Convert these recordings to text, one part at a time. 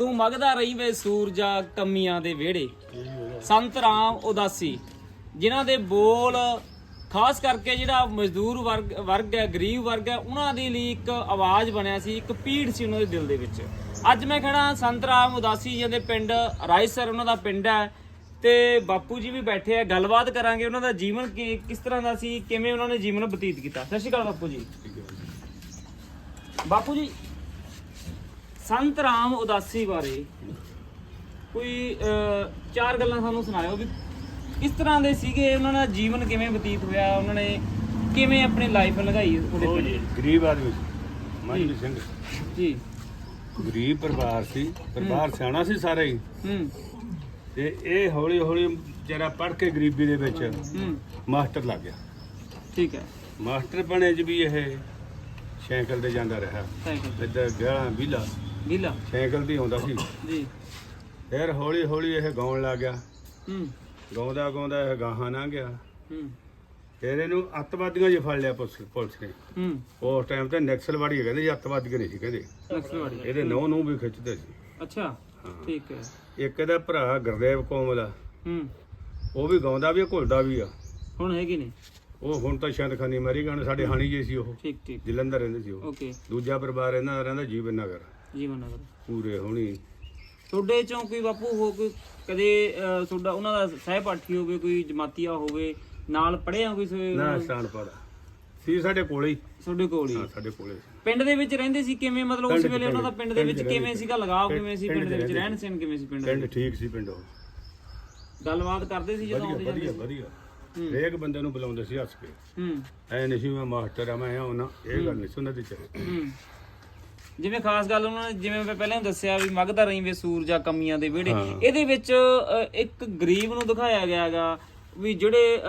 ਤੂੰ ਮਗਦਾ ਰਹੀ ਵੇ ਸੂਰਜਾ ਕਮੀਆਂ ਦੇ ਵਿਹੜੇ। ਸੰਤ ਰਾਮ ਉਦਾਸੀ, ਜਿਨ੍ਹਾਂ ਦੇ ਬੋਲ ਖਾਸ ਕਰਕੇ ਜਿਹੜਾ ਮਜ਼ਦੂਰ ਵਰਗ ਵਰਗ ਹੈ, ਗਰੀਬ ਵਰਗ ਹੈ, ਉਹਨਾਂ ਦੇ ਲਈ ਇੱਕ ਆਵਾਜ਼ ਬਣਿਆ ਸੀ, ਇੱਕ ਪੀੜ ਸੀ ਉਹਨਾਂ ਦੇ ਦਿਲ ਦੇ ਵਿੱਚ। ਅੱਜ ਮੈਂ ਖੜਾ ਸੰਤ ਰਾਮ ਉਦਾਸੀ ਜੀ ਦੇ ਪਿੰਡ ਰਾਏਸਰ, ਉਹਨਾਂ ਦਾ ਪਿੰਡ ਹੈ। ਤੇ ਬਾਪੂ ਜੀ ਵੀ ਬੈਠੇ ਆ, ਗੱਲਬਾਤ ਕਰਾਂਗੇ ਉਹਨਾਂ ਦਾ ਜੀਵਨ ਕੀ- ਕਿਸ ਤਰ੍ਹਾਂ ਦਾ ਸੀ, ਕਿਵੇਂ ਉਹਨਾਂ ਨੇ ਜੀਵਨ ਬਤੀਤ ਕੀਤਾ। ਸਤਿ ਸ਼੍ਰੀ ਅਕਾਲ ਬਾਪੂ ਜੀ। ਬਾਪੂ ਜੀ ਸੰਤ ਰਾਮ ਉਦਾਸੀ ਬਾਰੇ ਕੋਈ ਚਾਰ ਗੱਲਾਂ ਸਾਨੂੰ ਸੁਣਾਇਓ ਵੀ ਕਿਸ ਤਰ੍ਹਾਂ ਦੇ ਸੀਗੇ ਉਹਨਾਂ ਦਾ ਜੀਵਨ ਕਿਵੇਂ ਬਤੀਤ ਹੋਇਆ ਉਹਨਾਂ ਨੇ ਕਿਵੇਂ ਆਪਣੀ ਲਾਈਫ ਤੁਹਾਡੇ ਉਹ? ਜੀ ਗਰੀਬ ਆਦਮੀ ਸੀ ਮਨਜੀਤ ਸਿੰਘ। ਜੀ। ਗਰੀਬ ਪਰਿਵਾਰ ਸੀ ਪਰਿਵਾਰ ਸਿਆਣਾ ਸੀ ਸਾਰਾ ਹੀ। ਹੂੰ। ਤੇ ਇਹ ਹੌਲੀ ਹੌਲੀ ਜਰਾ ਪੜ ਕੇ ਗਰੀਬੀ ਦੇ ਵਿੱਚ ਹੂੰ। ਮਾਸਟਰ ਲੱਗ ਗਿਆ। ਠੀਕ ਹੈ। ਮਾਸਟਰ ਬਣੇ ਚ ਵੀ ਇਹ ਸਾਈਕਲ ਤੇ ਜਾਂਦਾ ਰਿਹਾ। ਇੱਧਰ ਗਾਲਾਂ ਵਿਲਾ ਨੀਲਾ। ਸਾਈਕਲ ਤੇ ਆਉਂਦਾ ਸੀ। ਜੀ। ਫਿਰ ਹੌਲੀ ਹੌਲੀ ਇਹ ਗਾਉਣ ਲੱਗ ਗਿਆ। ਹੂੰ। ਗਾਉਂਦਾ ਗਾਉਂਦਾ ਇਹ ਗਾਹਾਂ ਨਾ ਗਿਆ। ਹੂੰ। ਫਿਰ ਇਹਨੂੰ ਅੱਤਵਾਦੀਆਂ 'ਚ ਫੜ ਲਿਆ ਪੁਲਿਸ ਪੁਲਿਸ ਨੇ। ਹੂੰ। ਉਸ ਟਾਈਮ ਤੇ ਨਕਸਲਵਾੜੀ ਕਹਿੰਦੇ ਜੀ ਅੱਤਵਾਦੀ ਨਹੀਂ ਸੀ ਕਹਿੰਦੇ। ਨਕਸਲਵਾੜੀ। ਇਹਦੇ ਨੌ ਨੂੰ ਵੀ ਖਿੱਚਦੇ ਸੀ। ਅੱਛਾ। ਠੀਕ ਹੈ। ਇੱਕ ਇਹਦਾ ਭਰਾ ਗੁਰਦੇਵ ਕੋਮਲ ਆ ਹੂੰ। ਉਹ ਵੀ ਗਾਉਂਦਾ ਵੀ ਆ ਘੁਲਦਾ ਵੀ ਆ। ਹੁਣ ਹੈਗੀ ਨੇ ਉਹ ਹੁਣ ਤਾਂ ਸ਼ਾਇਦ ਖਾਨੀ ਮਰੀ ਗਾਣ ਸਾਡੇ ਹਾਣੀ ਜੇ ਸੀ ਉਹ। ਠੀਕ ਠੀਕ। ਜਲੰਧਰ ਰਹਿੰਦੇ ਸੀ ਉਹ। ਓਕੇ ਦੂਜਾ ਪਰਿਵਾਰ ਇਹਨਾਂ ਦਾ ਰਹਿੰਦਾ ਜੀਵਨ ਨਗਰ। ਜੀਵਨ ਨਗਰ ਪੂਰੇ ਹੋਣੀ। ਤੁਹਾਡੇ ਚੋਂ ਕੋਈ ਬਾਪੂ ਹੋ ਕੋਈ ਕਦੇ ਅਹ, ਤੁਹਾਡਾ ਉਹਨਾਂ ਦਾ ਸਹਿਪਾਠੀ ਹੋਵੇ ਕੋਈ ਜਮਾਤੀਆ ਹੋਵੇ ਨਾਲ ਪੜਿਆ ਕੋਈ ਸ- ਨਾ ਸਥਾਨ ਪੜਾ ਸੀ ਸਾਡੇ ਕੋਲੇ ਹੀ। ਤੁਹਾਡੇ ਕੋਲ ਹੀ? ਹਾਂ ਸਾਡੇ ਕੋਲੇ ਸੀ। ਪਿੰਡ ਦੇ ਵਿੱਚ ਰਹਿੰਦੇ ਸੀ ਕਿਵੇਂ? ਮਤਲਬ ਉਸ ਪਿੰਡ ਵੇਲੇ ਉਹਨਾਂ ਦਾ ਪਿੰਡ ਦੇ ਵਿੱਚ ਚ ਕਿਵੇਂ ਸੀਗਾ ਲਗਾਵ ਕਿਵੇਂ ਸੀ? ਪਿੰਡ ਦੇ ਵਿੱਚ ਰਹਿਣ ਸਹਿਣ ਕਿਵੇਂ ਸੀ ਪਿੰਡ ਦੇ ਪਿੰਡ ਠੀਕ ਸੀ ਪਿੰਡ। ਉਹ ਗੱਲਬਾਤ ਕਰਦੇ ਸੀ ਜਦੋਂ ਵਧੀਆ ਆਉਂਦੇ ਵਧੀਆ ਜਾਂਦੇ ਵਧੀਆ। ਹੂੰ। ਹਰੇਕ ਬੰਦੇ ਨੂੰ ਬੁਲਾਉਂਦੇ ਸੀ ਹੱਸ ਕੇ। ਹੂੰ। ਐ ਨਹੀਂ ਸੀ ਮੈਂ ਮਾਸਟਰ ਆ ਮੈਂ ਆਉਣਾ ਇਹ ਗੱਲ ਨਹੀਂ ਦੀ ਚਾਹੀਦੀ। ਹੂੰ। ਜਿਵੇਂ ਖਾਸ ਗੱਲ ਉਹਨਾਂ ਨੇ ਜਿਵੇਂ ਮੈਂ ਪਹਿਲਾਂ ਦੱਸਿਆ ਵੀ ਮਗਦਾ ਰਹੀ ਵੇ ਸੂਰਜਾ ਕਮੀਆਂ ਦੇ ਵਿਹੜੇ। ਇਹਦੇ ਵਿੱਚ ਇੱਕ ਗਰੀਬ ਨੂੰ ਦਿਖਾਇਆ ਗਿਆਗਾ ਵੀ ਜਿਹੜੇ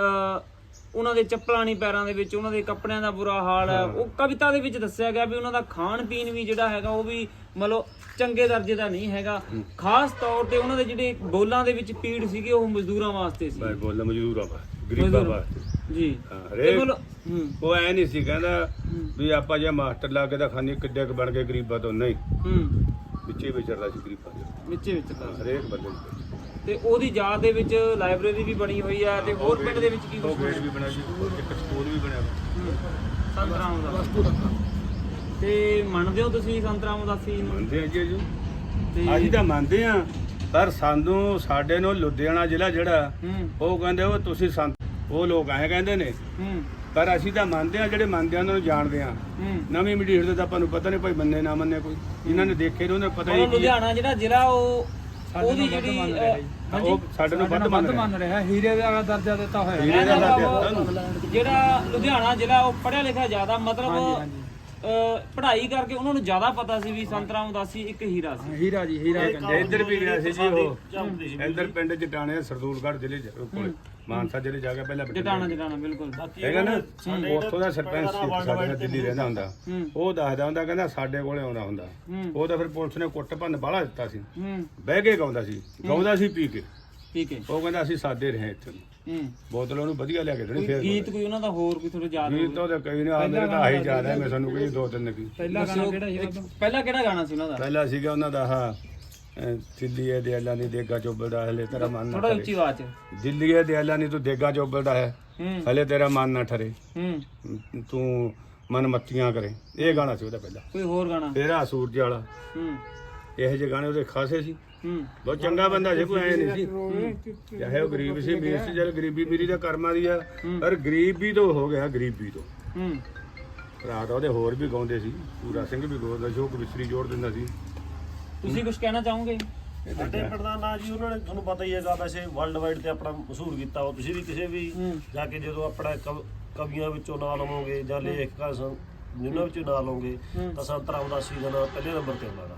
ਉਹਨਾਂ ਦੇ ਚੱਪਲਾਂ ਨਹੀਂ ਪੈਰਾਂ ਦੇ ਵਿੱਚ ਉਹਨਾਂ ਦੇ ਕੱਪੜਿਆਂ ਦਾ ਬੁਰਾ ਹਾਲ ਹੈ। ਉਹ ਕਵਿਤਾ ਦੇ ਵਿੱਚ ਦੱਸਿਆ ਗਿਆ ਵੀ ਉਹਨਾਂ ਦਾ ਖਾਣ ਪੀਣ ਵੀ ਜਿਹੜਾ ਹੈਗਾ ਉਹ ਵੀ ਮਤਲਬ ਚੰਗੇ ਦਰਜੇ ਦਾ ਨਹੀਂ ਹੈਗਾ। ਖਾਸ ਤੌਰ ਤੇ ਉਹਨਾਂ ਦੇ ਜਿਹੜੇ ਬੋਲਾਂ ਦੇ ਵਿੱਚ ਪੀੜ ਸੀਗੇ ਉਹ ਮਜ਼ਦੂਰਾਂ ਵਾਸਤੇ ਸੀ। ਬੋਲ ਮਜ਼ਦੂਰਾਂ ਵਾ ਗਰੀਬਾਂ। ਵਾਸਤੇ। ਜੀ। ਹਾਂ, ਤੇ ਹਰੇਕ ਮਤਲਬ ਹੂੰ। ਉਹ ਐ ਨਹੀਂ ਸੀ ਕਹਿੰਦਾ। ਵੀ ਆਪਾਂ ਜੇ ਮਾਸਟਰ ਲਾ ਕੇ ਤਾਂ ਖਾਨੀ ਕਿੱਡੇ ਕੁ ਬਣ ਕੇ ਗਰੀਬਾਂ ਤੋਂ? ਨਹੀਂ। ਹੂੰ। ਵਿੱਚੇ ਵਿਚਰਦਾ ਸੀ ਗਰੀਬਾਂ ਦੇ ਵਿੱਚੇ ਵਿੱਚ ਤਾਂ ਹਰੇਕ ਬੰਦੇ ਨੂੰ ਤੇ ਉਹਦੀ ਯਾਦ ਦੇ ਵਿੱਚ ਲਾਇਬ੍ਰੇਰੀ ਵੀ ਬਣੀ ਹੋਈ ਆ ਤੇ ਹੋਰ ਪਿੰਡ ਦੇ ਵਿੱਚ ਕੀ ਕੁਝ ਗੇਟ ਵੀ ਬਣਿਆ ਸੀ ਇੱਕ ਸਕੂਲ ਵੀ ਬਣਿਆ। ਸੰਤਰਾਮ ਦਾ। ਤੇ ਮੰਨਦੇ ਹੋ ਤੁਸੀਂ ਸੰਤਰਾਮ ਉਦਾਸੀ ਨੂੰ? ਮੰਨਦੇ ਆ ਜੀ ਜੀ। ਤੇ ਅਸੀਂ ਤਾਂ ਮੰਨਦੇ ਆ ਪਰ ਸਾਨੂੰ ਸਾਡੇ ਨੂੰ ਲੁਧਿਆਣਾ ਜ਼ਿਲ੍ਹਾ ਜਿਹੜਾ ਹੂੰ। ਉਹ ਕਹਿੰਦੇ ਉਹ ਤੁਸੀਂ ਸੰਤ ਉਹ ਲੋਕ ਐਂ ਕਹਿੰਦੇ ਨੇ ਹੂੰ। ਪਰ ਅਸੀਂ ਤਾਂ ਮੰਨਦੇ ਆ ਜਿਹੜੇ ਮੰਨਦੇ ਆ ਉਹਨਾਂ ਨੂੰ ਜਾਣਦੇ ਆ ਨਵੀਂ ਮੀਡੀਆ ਦੇ ਤਾਂ ਆਪਾਂ ਨੂੰ ਪਤਾ ਨਹੀਂ ਭਾਈ ਮੰਨੇ ਨਾ ਮੰਨੇ ਕੋਈ। ਇਹਨਾਂ ਨੇ ਦੇਖੇ ਨੇ ਉਹਨਾਂ ਨੂੰ ਪਤਾ ਹੀ ਉਹ ਕੀ ਹੈ। ਲੁਧਿਆਣਾ ਜਿਹੜਾ ਜ਼ਿਲ੍ਹਾ ਉਹ ਉਹਦੀ ਜਿਹੜੀ ਉਹ ਸਾਡੇ ਨੂੰ ਵੱਧ ਮੰਨ ਰਿਹਾ। ਹੀਰੇ ਦਾ ਦਰਜਾ ਦਿੱਤਾ ਹੋਇਆ। ਹੀਰੇ ਦਾ ਦਰਜਾ। ਜਿਹੜਾ ਲੁਧਿਆਣਾ ਜ਼ਿਲ੍ਹਾ ਉਹ ਪੜ੍ਹਿਆ ਲਿਖਿਆ ਜ਼ਿਆਦਾ ਮਤਲਬ ਪੜ੍ਹਾਈ ਕਰਕੇ ਉਹਨਾਂ ਨੂੰ ਜ਼ਿਆਦਾ ਪਤਾ ਸੀ ਵੀ ਸੰਤਰਾਮ ਉਦਾਸੀ ਇੱਕ ਹੀਰਾ ਸੀ। ਹੀਰਾ ਜੀ ਹੀਰਾ ਇਹ- ਇੱਧਰ ਵੀ ਗਿਆ ਸੀ ਜੀ ਉਹ। ਇੱਧਰ ਪਿੰਡ ਜਟਾਣੇ ਸਰਦੂਲਗੜ੍ਹ ਜ਼ਿਲ੍ਹੇ ਚ ਕੋਲ ਮਾਨਸਾ ਜ਼ਿਲ੍ਹੇ ਜਾ ਕੇ ਪਹਿਲਾਂ ਜਟਾਣਾ ਜਟਾਣਾ ਬਿਲਕੁਲ। ਹੈਗਾ ਨਾ? ਉੱਥੋਂ ਦਾ ਸਰਪੰਚ ਸੀ ਸਾਡੇ ਨਾਲ ਦਿੱਲੀ ਰਹਿੰਦਾ ਹੁੰਦਾ। ਉਹ ਦੱਸਦਾ ਹੁੰਦਾ ਕਹਿੰਦਾ ਸਾਡੇ ਕੋਲੇ ਆਉਂਦਾ ਹੁੰਦਾ। ਉਹ ਤਾਂ ਫਿਰ ਪੁਲਿਸ ਨੇ ਕੁੱਟ ਭੰਨ ਬਾਹਲਾ ਦਿੱਤਾ ਸੀ। ਬਹਿ ਕੇ ਗਾਉਂਦਾ ਸੀ। ਗਾਉਂਦਾ ਸੀ ਪੀ ਕੇ। ਠੀਕ ਹੈ ਉਹ ਕਹਿੰਦਾ ਅਸੀਂ ਸਾਦੇ ਰਹੇ ਇੱਥੇ। ਹੂੰ। ਬੋਤਲ ਉਹਨੂੰ ਵਧੀਆ ਲਿਆ ਕੇ ਦੇਣੀ ਕੋਈ ਫੇਰ ਗੀਤ ਕੋਈ ਉਹਨਾਂ ਦਾ ਹੋਰ ਕੋਈ ਥੋੜਾ ਯਾਦ ਗੀਤ ਤਾਂ ਉਹਦੇ ਕਈ ਨੇ ਆ ਮੇਰੇ ਤਾਂ ਆਹੀ ਯਾਦ ਹੈ ਮੈਂ ਤੁਹਾਨੂੰ ਕਹੀ ਦੋ ਤਿੰਨ ਕੀ। ਪਹਿਲਾ ਗਾਣਾ ਕਿਹੜਾ ਸੀ ਉਹਦਾ? ਪਹਿਲਾ ਕਿਹੜਾ ਗਾਣਾ ਸੀ ਉਹਨਾਂ ਦਾ? ਪਹਿਲਾ ਸੀਗਾ ਉਹਨਾਂ ਦਾ ਆਹ ਦਿੱਲੀਏ ਦੇ ਅੱਲਾ ਨਹੀਂ ਦੇਗਾ ਚੋਬਲਦਾ ਹਲੇ ਤੇਰਾ ਮਨ ਨਾ ਥੋੜਾ ਠਰੇ। ਉੱਚੀ ਆਵਾਜ਼ ਚ। ਦਿੱਲੀਏ ਦੇ ਅੱਲਾ ਨਹੀਂ ਤੂੰ ਦੇਗਾ ਚੋਬਲਦਾ ਹੈ। ਹੂੰ। ਹਲੇ ਤੇਰਾ ਮਨ ਨਾ ਠਰੇ। ਹੂੰ। ਤੂੰ ਮਨ ਮੱਤੀਆਂ ਕਰੇ। ਇਹ ਗਾਣਾ ਸੀ ਉਹਦਾ ਪਹਿਲਾ। ਕੋਈ ਹੋਰ ਗਾਣਾ? ਤੇਰਾ ਸੂਰਜ ਵਾਲਾ। ਹੂੰ। ਇਹੋ ਜਿਹੇ ਗਾਣੇ ਉਹਦੇ ਖਾਸੇ ਸੀ। ਹੂੰ। ਬਹੁਤ ਚੰਗਾ ਬੰਦਾ ਸੀ ਕੋਈ ਐ ਨਹੀਂ ਸੀ। ਚਾਹੇ ਉਹ ਗਰੀਬ ਸੀ ਮੀਰ ਸੀ ਜਦ ਗਰੀਬੀ ਮੇਰੀ ਦਾ ਕਰਮਾਂ ਦੀ ਆ। ਪਰ ਗਰੀਬੀ ਤੋਂ ਹੋ ਗਿਆ ਗਰੀਬੀ ਤੋਂ। ਹੂੰ। ਭਰਾ ਤਾਂ ਉਹਦੇ ਹੋਰ ਵੀ ਗਾਉਂਦੇ ਸੀ ਪੂਰਾ ਸਿੰਘ ਵੀ ਗਾਉਂਦਾ ਸੀ ਉਹ ਕਵਿਸ਼ਰੀ ਜੋੜ ਦਿੰਦਾ ਸੀ। ਤੁਸੀਂ ਕੁਝ ਕਹਿਣਾ ਚਾਹੋਗੇ? ਸਾਡੇ ਪਿੰਡ ਦਾ ਨਾਂ ਜੀ ਉਹਨਾਂ ਨੇ ਤੁਹਾਨੂੰ ਪਤਾ ਹੀ ਹੈਗਾ ਵੈਸੇ ਵਰਲਡ ਵਾਈਡ ਤੇ ਆਪਣਾ ਮਸ਼ਹੂਰ ਕੀਤਾ ਉਹ। ਤੁਸੀਂ ਵੀ ਕਿਸੇ ਵੀ। ਜਾ ਕੇ ਜਦੋਂ ਆਪਣਾ ਕਵ- ਕਵੀਆਂ ਵਿੱਚੋਂ ਨਾਂ ਲਵੋਗੇ ਜਾਂ ਲੇਖਕਾਂ ਸੰ ਜਿਨ੍ਹਾਂ ਵਿੱਚੋਂ ਨਾਂ ਲਵੋਗੇ ਤਾਂ ਸੰਤ ਰਾਮਦਾਸੀ ਦਾ ਨਾਂ ਪਹਿਲੇ ਨੰਬਰ ਤੇ ਆਉਂਦਾ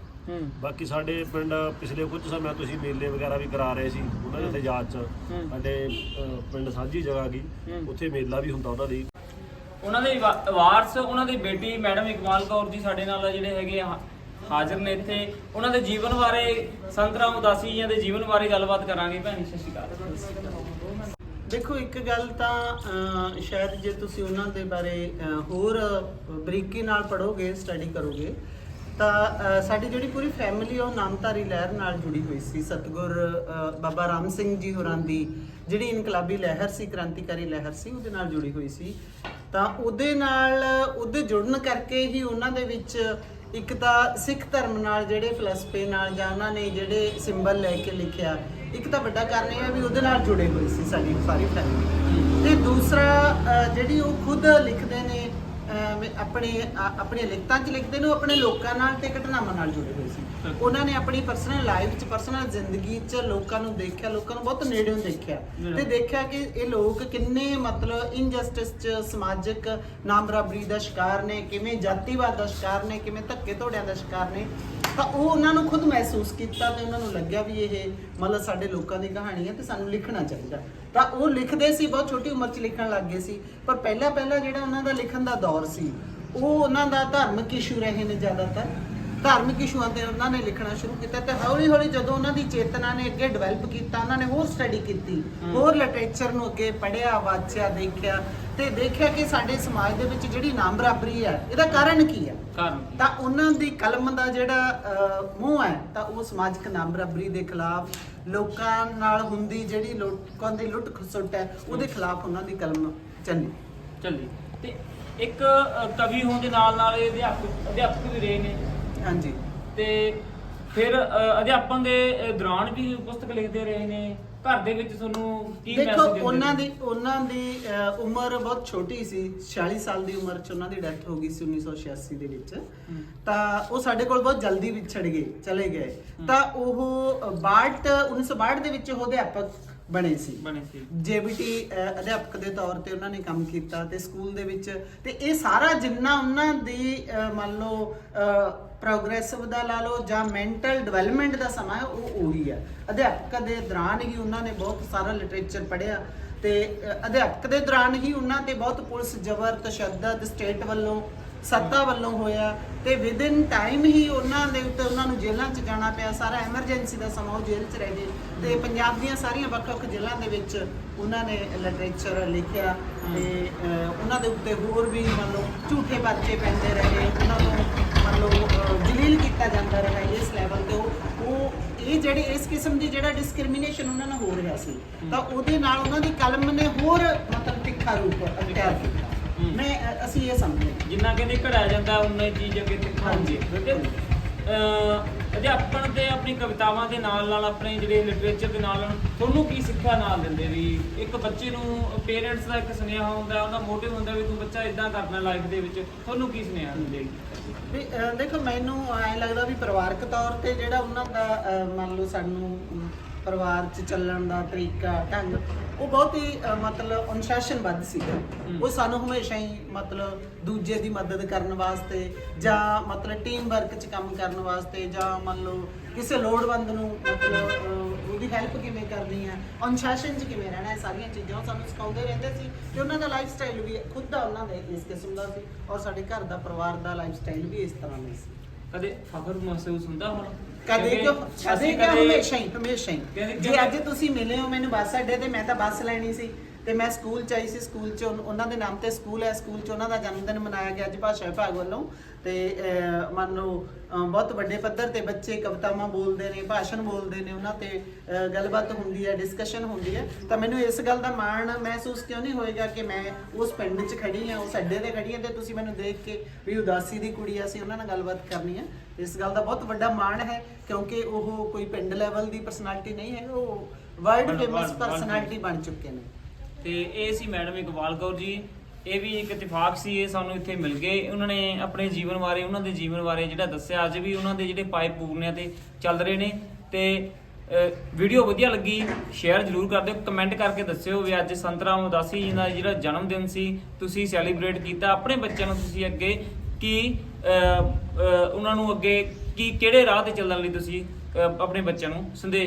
ਬਾਕੀ ਸਾਡੇ ਪਿੰਡ ਪਿਛਲੇ ਕੁਝ ਸਮੇਂ ਤੁਸੀਂ ਮੇਲੇ ਵਗੈਰਾ ਵੀ ਕਰਾ ਰਹੇ ਸੀ ਉਹਨਾਂ ਦੇ ਯਾਦ ਚ। ਸਾਡੇ ਪਿੰਡ ਸਾਂਝੀ ਜਗ੍ਹਾ ਗਈ। ਉੱਥੇ ਮੇਲਾ ਵੀ ਹੁੰਦਾ ਉਹਨਾਂ ਲਈ ਉਹਨਾਂ ਦੇ ਵਾਰਸ ਉਹਨਾਂ ਦੀ ਬੇਟੀ ਮੈਡਮ ਇਕਬਾਲ ਕੌਰ ਜੀ ਸਾਡੇ ਨਾਲ ਜਿਹੜੇ ਹੈਗੇ ਆ ਹਾਜ਼ਰ ਨੇ ਇੱਥੇ। ਉਹਨਾਂ ਦੇ ਜੀਵਨ ਬਾਰੇ ਸੰਤਰਾਮ ਉਦਾਸੀ ਜੀਆਂ ਦੇ ਜੀਵਨ ਬਾਰੇ ਗੱਲਬਾਤ ਕਰਾਂਗੇ ਭੈਣੀ ਸਤਿ ਸ਼੍ਰੀ ਅਕਾਲ। ਦੇਖੋ ਇੱਕ ਗੱਲ ਤਾਂ ਸ਼ਾਇਦ ਜੇ ਤੁਸੀਂ ਉਹਨਾਂ ਦੇ ਬਾਰੇ ਹੋਰ ਬਰੀਕੀ ਨਾਲ ਪੜੋਗੇ ਸਟੱਡੀ ਕਰੋਗੇ ਤਾਂ ਸਾਡੀ ਜਿਹੜੀ ਪੂਰੀ ਫੈਮਿਲੀ ਉਹ ਨਾਮਧਾਰੀ ਲਹਿਰ ਨਾਲ ਜੁੜੀ ਹੋਈ ਸੀ। ਸਤਗੁਰ ਬਾਬਾ ਰਾਮ ਸਿੰਘ ਜੀ ਹੋਰਾਂ ਦੀ ਜਿਹੜੀ ਇਨਕਲਾਬੀ ਲਹਿਰ ਸੀ, ਕ੍ਰਾਂਤੀਕਾਰੀ ਲਹਿਰ ਸੀ, ਉਹਦੇ ਨਾਲ ਜੁੜੀ ਹੋਈ ਸੀ। ਤਾਂ ਉਹਦੇ ਨਾਲ, ਉਹਦੇ ਜੁੜਨ ਕਰਕੇ ਹੀ ਉਹਨਾਂ ਦੇ ਵਿੱਚ ਇੱਕ ਤਾਂ ਸਿੱਖ ਧਰਮ ਨਾਲ ਜਿਹੜੇ ਫਲਸਫੇ ਨਾਲ ਜਾਂ ਉਹਨਾਂ ਨੇ ਜਿਹੜੇ ਸਿੰਬਲ ਲੈ ਕੇ ਲਿਖਿਆ, ਇੱਕ ਤਾਂ ਵੱਡਾ ਕਾਰਨ ਇਹ ਹੈ ਵੀ ਉਹਦੇ ਨਾਲ ਜੁੜੇ ਹੋਏ ਸੀ ਸਾਡੀ ਸਾਰੀ ਫੈਮਿਲੀ ਤੇ ਦੂਸਰਾ ਜਿਹੜੀ ਉਹ ਖੁਦ ਲਿਖਦੇ ਨੇ ਆਪਣੇ ਆ- ਆਪਣੀਆਂ ਲਿਖਤਾਂ 'ਚ ਲਿਖਦੇ ਨੇ ਆਪਣੇ ਲੋਕਾਂ ਨਾਲ ਤੇ ਘਟਨਾਵਾਂ ਨਾਲ ਜੁੜੇ ਹੋਏ ਸੀ। ਉਹਨਾਂ ਨੇ ਆਪਣੀ ਪਰਸਨਲ ਲਾਈਫ 'ਚ ਪਰਸਨਲ ਜ਼ਿੰਦਗੀ 'ਚ ਲੋਕਾਂ ਨੂੰ ਦੇਖਿਆ ਲੋਕਾਂ ਨੂੰ ਬਹੁਤ ਨੇੜਿਓਂ ਦੇਖਿਆ। ਤੇ ਦੇਖਿਆ ਕਿ ਇਹ ਲੋਕ ਕਿੰਨੇ ਮਤਲਬ ਇਨਜਸਟਿਸ 'ਚ ਸਮਾਜਿਕ ਨਾਮ ਬਰਾਬਰੀ ਦਾ ਸ਼ਿਕਾਰ ਨੇ ਕਿਵੇਂ ਜਾਤੀਵਾਦ ਦਾ ਸ਼ਿਕਾਰ ਨੇ ਕਿਵੇਂ ਧੱਕੇ ਧੋੜਿਆਂ ਦਾ ਸ਼ਿਕਾਰ ਨੇ। ਤਾਂ ਉਹ ਉਹਨਾਂ ਨੂੰ ਖੁਦ ਮਹਿਸੂਸ ਕੀਤਾ ਤੇ ਉਹਨਾਂ ਨੂੰ ਲੱਗਿਆ ਵੀ ਇਹ ਮਤਲਬ ਸਾਡੇ ਲੋਕਾਂ ਦੀ ਕਹਾਣੀ ਹੈ ਤੇ ਸਾਨੂੰ ਲਿਖਣਾ ਚਾਹੀਦਾ। ਤਾਂ ਉਹ ਲਿਖਦੇ ਸੀ, ਬਹੁਤ ਛੋਟੀ ਉਮਰ 'ਚ ਲਿਖਣ ਲੱਗ ਗਏ ਸੀ। ਪਰ ਪਹਿਲਾਂ ਪਹਿਲਾਂ ਜਿਹੜਾ ਉਹਨਾਂ ਦਾ ਲਿਖਣ ਦਾ ਦੌਰ ਸੀ, ਉਹ ਉਹਨਾਂ ਦਾ ਧਾਰਮਿਕ ਇਸ਼ੂ ਰਹੇ ਨੇ ਜ਼ਿਆਦਾਤਰ। ਧਾਰਮਿਕ ਇਸ਼ੂਆਂ ਤੇ ਉਹਨਾਂ ਨੇ ਲਿਖਣਾ ਸ਼ੁਰੂ ਕੀਤਾ ਤੇ ਹੌਲੀ ਹੌਲੀ ਜਦੋਂ ਉਹਨਾਂ ਦੀ ਚੇਤਨਾ ਨੇ ਅੱਗੇ ਡਿਵੈਲਪ ਕੀਤਾ ਉਹਨਾਂ ਨੇ ਹੋਰ ਸਟੱਡੀ ਕੀਤੀ ਹੋਰ ਲਿਟਰੇਚਰ ਨੂੰ ਅੱਗੇ ਪੜ੍ਹਿਆ ਵਾਚਿਆ ਦੇਖਿਆ ਤੇ ਦੇਖਿਆ ਕਿ ਸਾਡੇ ਸਮਾਜ ਦੇ ਵਿੱਚ ਜਿਹੜੀ ਨਾਮ ਬਰਾਬਰੀ ਹੈ ਇਹਦਾ ਕਾਰਨ ਕੀ ਹੈ? ਤਾਂ ਉਹਨਾਂ ਦੀ ਕਲਮ ਦਾ ਜਿਹੜਾ ਮੂੰਹ ਹੈ ਤਾਂ ਉਹ ਸਮਾਜਿਕ ਨਾਮ ਬਰਾਬਰੀ ਦੇ ਖਿਲਾਫ ਲੋਕਾਂ ਨਾਲ ਹੁੰਦੀ ਜਿਹੜੀ ਲੋਕਾਂ ਦੀ ਲੁੱਟ ਖਸੁੱਟ ਹੈ ਉਹਦੇ ਖਿਲਾਫ ਉਹਨਾਂ ਦੀ ਕਲਮ ਚੱਲੀ। ਚੱਲੀ। ਤੇ ਇੱਕ ਕਵੀ ਹੋਣ ਦੇ ਨਾਲ ਨਾਲ ਇਹ ਅਧਿਆਪਕ ਅਧਿਆਪਕ ਵੀ ਰਹੇ ਨੇ। ਹਾਂਜੀ। ਤੇ ਫਿਰ ਅ, ਅਧਿਆਪਨ ਦੇ ਅ, ਦੌਰਾਨ ਵੀ ਪੁਸਤਕ ਲਿਖਦੇ ਰਹੇ ਨੇ? ਘਰ ਦੇ ਵਿੱਚ ਤੁਹਾਨੂੰ ਕੀ ਮੈਸੇਜ ਦੇਖੋ ਉਹਨਾਂ? ਦੀ ਉਹਨਾਂ ਦੀ ਅਹ, ਉਮਰ ਬਹੁਤ ਛੋਟੀ ਸੀ। 46 ਸਾਲ ਦੀ ਉਮਰ 'ਚ ਉਹਨਾਂ ਦੀ ਡੈਥ ਹੋ ਗਈ ਸੀ 1986 ਦੇ ਵਿੱਚ। ਤਾਂ ਉਹ ਸਾਡੇ ਕੋਲ ਬਹੁਤ ਜਲਦੀ ਵਿਛੜ ਗਏ ਚਲੇ ਗਏ। ਤਾਂ ਉਹ 62 1962 ਦੇ ਵਿੱਚ ਉਹ ਅਧਿਆਪਕ ਬਣੇ ਸੀ। ਬਣੇ ਸੀ। ਜੇਬੀਟੀ ਅਧਿਆਪਕ ਦੇ ਤੌਰ ਤੇ ਉਹਨਾਂ ਨੇ ਕੰਮ ਕੀਤਾ ਤੇ ਸਕੂਲ ਦੇ ਵਿੱਚ। ਤੇ ਇਹ ਸਾਰਾ ਜਿੰਨਾ ਉਹਨਾਂ ਦੀ ਅਹ, ਮੰਨ ਲਓ ਪ੍ਰੋਗਰੈਸਿਵ ਦਾ ਲਾ ਲਓ ਜਾਂ ਮੈਂਟਲ ਡਿਵੈਲਪਮੈਂਟ ਦਾ ਸਮਾਂ ਹੈ, ਉਹ ਉਹੀ ਹੈ। ਅਧਿਆਪਕ ਦੇ ਦੌਰਾਨ ਹੀ ਉਹਨਾਂ ਨੇ ਬਹੁਤ ਸਾਰਾ ਲਿਟਰੇਚਰ ਪੜ੍ਹਿਆ ਤੇ ਅਧਿਆਪਕ ਦੇ ਦੌਰਾਨ ਹੀ ਉਹਨਾਂ ਤੇ ਬਹੁਤ ਪੁਲਿਸ ਜ਼ਬਰ ਤਸ਼ੱਦਦ ਸਟੇਟ ਵੱਲੋਂ ਸੱਤਾ ਵੱਲੋਂ ਹੋਇਆ ਤੇ ਵਿਦਿਨ ਟਾਈਮ ਹੀ ਉਹਨਾਂ ਦੇ ਉੱਤੇ ਉਹਨਾਂ ਨੂੰ ਜੇਲ੍ਹਾਂ 'ਚ ਜਾਣਾ ਪਿਆ, ਸਾਰਾ ਐਮਰਜੈਂਸੀ ਦਾ ਸਮਾਂ ਉਹ ਜੇਲ੍ਹ 'ਚ ਰਹਿ ਗਏ ਤੇ ਪੰਜਾਬ ਦੀਆਂ ਸਾਰੀਆਂ ਵੱਖ-ਵੱਖ ਜੇਲ੍ਹਾਂ ਦੇ ਵਿੱਚ ਉਹਨਾਂ ਨੇ ਲਿਟਰੇਚਰ ਲਿਖਿਆ ਤੇ ਉਹਨਾਂ ਦੇ ਉੱਤੇ ਹੋਰ ਵੀ ਮੰਨ ਲਓ ਝੂਠੇ ਪਰਚੇ ਪੈਂਦੇ ਰਹੇ, ਉਹਨਾਂ ਨੂੰ ਮੰਨ ਲਓ ਅਹ, ਜਲੀਲ ਕੀਤਾ ਜਾਂਦਾ ਰਿਹਾ ਇਸ ਲੈਵਲ ਤੇ ਉਹ ਉਹ ਇਹ ਜਿਹੜੇ ਇਸ ਕਿਸਮ ਦੀ ਜਿਹੜਾ ਡਿਸਕ੍ਰਿਮੀਨੇਸ਼ਨ ਉਹਨਾਂ ਨਾਲ ਹੋ ਰਿਹਾ ਸੀ ਤਾਂ ਉਹਦੇ ਨਾਲ ਉਹਨਾਂ ਦੀ ਕਲਮ ਨੇ ਹੋਰ ਮਤਲਬ ਤਿੱਖਾ ਰੂਪ ਅਖਤਿਆਰ ਕੀਤਾ ਮੈਂ ਅਸੀਂ ਇਹ ਸਮਝਦੇ। ਜਿੰਨਾ ਕਹਿੰਦੇ ਘੜਿਆ ਜਾਂਦਾ ਉਨਾ ਹੀ ਚੀਜ਼ ਅੱਗੇ ਤਿੱਖਾਉਂਦੀ ਹੈ। ਅਧਿਆਪਨ ਕਵਿਤਾਵਾਂ ਦੇ ਨਾਲ ਨਾਲ ਆਪਣੇ ਜਿਹੜੇ ਲਿਟਰੇਚਰ ਦੇ ਨਾਲ ਨਾਲ ਤੁਹਾਨੂੰ ਕੀ ਸਿੱਖਿਆ ਨਾਲ ਦਿੰਦੇ ਵੀ ਇੱਕ ਬੱਚੇ ਨੂੰ ਪੇਰੈਂਟਸ ਦਾ ਇੱਕ ਸੁਨੇਹਾ ਹੁੰਦਾ, ਉਹਦਾ ਮੋਟਿਵ ਹੁੰਦਾ ਵੀ ਤੂੰ ਬੱਚਾ ਇਦਾਂ ਕਰਨਾ ਲਾਈਫ ਦੇ ਵਿੱਚ, ਤੁਹਾਨੂੰ ਕੀ ਸੁਨੇਹਾ ਦਿੰਦੇ ਵੀ ਦੇਖੋ ਮੈਨੂੰ ਐਂ ਲੱਗਦਾ ਵੀ ਪਰਿਵਾਰਕ ਤੌਰ ਤੇ ਜਿਹੜਾ ਉਹਨਾਂ ਦਾ ਮੰਨ ਲਓ ਸਾਨੂੰ ਪਰਿਵਾਰ 'ਚ ਚੱਲਣ ਦਾ ਤਰੀਕਾ ਢੰਗ ਉਹ ਬਹੁਤ ਹੀ ਅਹ, ਮਤਲਬ ਅਨੁਸ਼ਾਸਨਬੱਧ ਸੀਗਾ ਉਹ ਸਾਨੂੰ ਹਮੇਸ਼ਾ ਹੀ ਮਤਲਬ ਦੂਜੇ ਦੀ ਮਦਦ ਕਰਨ ਵਾਸਤੇ ਜਾਂ ਮਤਲਬ ਟੀਮ ਵਰਕ 'ਚ ਕੰਮ ਕਰਨ ਵਾਸਤੇ ਜਾਂ ਮੰਨ ਲਓ ਕਿਸੇ ਲੋੜਵੰਦ ਨੂੰ ਮਤਲਬ ਉਹਦੀ ਹੈਲਪ ਕਿਵੇਂ ਕਰਨੀ ਹੈ ਅਨੁਸ਼ਾਸਨ 'ਚ ਕਿਵੇਂ ਰਹਿਣਾ ਹੈ ਸਾਰੀਆਂ ਚੀਜ਼ਾਂ ਉਹ ਸਾਨੂੰ ਸਿਖਾਉਂਦੇ ਰਹਿੰਦੇ ਸੀ ਤੇ ਉਹਨਾਂ ਦਾ ਲਾਈਫ ਸਟਾਈਲ ਵੀ ਖੁਦ ਦਾ ਉਹਨਾਂ ਦਾ ਇਸ ਕਿਸਮ ਦਾ ਸੀ ਔਰ ਸਾਡੇ ਘਰ ਦਾ ਪਰਿਵਾਰ ਦਾ ਲਾਈਫ ਸਟਾਈਲ ਵੀ ਇਸ ਤਰ੍ਹਾਂ ਦਾ ਸੀ। ਕਦੇ ਫਖਰ ਮਹਿਸੂਸ ਹੁੰਦਾ ਹੁਣ? ਕਦੇ ਕਿਉਂ ਕਦੇ ਕਿਉਂ ਹਮੇਸ਼ਾ ਹੀ ਹਮੇਸ਼ਾ ਹੀ। ਜੇ ਅੱਜ ਤੁਸੀਂ ਮਿਲੇ ਹੋ ਮੈਨੂੰ ਬੱਸ ਅੱਡੇ ਤੇ ਮੈਂ ਤਾਂ ਬੱਸ ਲੈਣੀ ਸੀ। ਤੇ ਮੈਂ ਸਕੂਲ ਚ ਆਈ ਸੀ ਸਕੂਲ ਚ ਉਹਨਾਂ ਦੇ ਨਾਮ ਤੇ ਸਕੂਲ ਹੈ ਸਕੂਲ ਚ ਉਹਨਾਂ ਦਾ ਜਨਮ ਦਿਨ ਮਨਾਇਆ ਗਿਆ ਅੱਜ ਭਾਸ਼ਾ ਵਿਭਾਗ ਵੱਲੋਂ। ਤੇ ਮੰਨ ਲਓ ਬਹੁਤ ਵੱਡੇ ਪੱਧਰ ਤੇ ਬੱਚੇ ਕਵਿਤਾਵਾਂ ਬੋਲਦੇ ਨੇ ਭਾਸ਼ਣ ਬੋਲਦੇ ਨੇ ਉਹਨਾਂ ਤੇ ਗੱਲਬਾਤ ਹੁੰਦੀ ਹੈ ਡਿਸਕਸ਼ਨ ਹੁੰਦੀ ਹੈ। ਤਾਂ ਮੈਨੂੰ ਇਸ ਗੱਲ ਦਾ ਮਾਣ ਮਹਿਸੂਸ ਕਿਉਂ ਨਹੀਂ ਹੋਏਗਾ ਕਿ ਮੈਂ ਉਸ ਪਿੰਡ 'ਚ ਖੜੀ ਹਾਂ ਉਸ ਅੱਡੇ ਤੇ ਖੜੀ ਹਾਂ ਤੇ ਤੁਸੀਂ ਮੈਨੂੰ ਦੇਖ ਕੇ ਵੀ ਉਦਾਸੀ ਦੀ ਕੁੜੀ ਆ ਸੀ ਉਹਨਾਂ ਨਾਲ ਗੱਲਬਾਤ ਕਰਨੀ ਹੈ। ਇਸ ਗੱਲ ਦਾ ਬਹੁਤ ਵੱਡਾ ਮਾਣ ਹੈ ਕਿਉਂਕਿ ਉਹ ਕੋਈ ਪਿੰਡ ਲੈਵਲ ਦੀ ਪਰਸਨੈਲਿਟੀ ਨਹੀਂ ਹੈ ਉਹ ਵਰਲਡ ਫੇਮਸ ਪਰਸਨੈਲਿਟੀ ਬਣ ਚੁੱਕੇ ਨੇ। ਤੇ ਇਹ ਸੀ ਮੈਡਮ ਇਕਬਾਲ ਕੌਰ ਜੀ। ਇਹ ਵੀ ਇੱਕ ਇਤਫਾਕ ਸੀ, ਇਹ ਸਾਨੂੰ ਇੱਥੇ ਮਿਲ ਗਏ। ਉਹਨਾਂ ਨੇ ਆਪਣੇ ਜੀਵਨ ਬਾਰੇ, ਉਹਨਾਂ ਦੇ ਜੀਵਨ ਬਾਰੇ ਜਿਹੜਾ ਦੱਸਿਆ, ਅੱਜ ਵੀ ਉਹਨਾਂ ਦੇ ਜਿਹੜੇ ਪਾਈਪ ਪੂਰਨਿਆਂ ਤੇ ਚੱਲ ਰਹੇ ਨੇ। ਤੇ ਵੀਡੀਓ ਵਧੀਆ ਲੱਗੀ, ਸ਼ੇਅਰ ਜਰੂਰ ਕਰ ਦਿਓ, ਕਮੈਂਟ ਕਰਕੇ ਦੱਸਿਓ ਵੀ ਅੱਜ ਸੰਤਰਾਮ ਉਦਾਸੀ ਜੀ ਦਾ ਜਿਹੜਾ ਜਨਮ ਦਿਨ ਸੀ, ਤੁਸੀਂ ਸੈਲੀਬ੍ਰੇਟ ਕੀਤਾ। ਆਪਣੇ ਬੱਚਿਆਂ ਨੂੰ ਤੁਸੀਂ ਅੱਗੇ ਕੀ ਉਹਨਾਂ ਨੂੰ ਅੱਗੇ ਕੀ, ਕਿਹੜੇ ਰਾਹ ਤੇ ਚੱਲਣ ਲਈ ਤੁਸੀਂ ਆਪਣੇ ਬੱਚਿਆਂ ਨੂੰ ਸੰਦੇਸ਼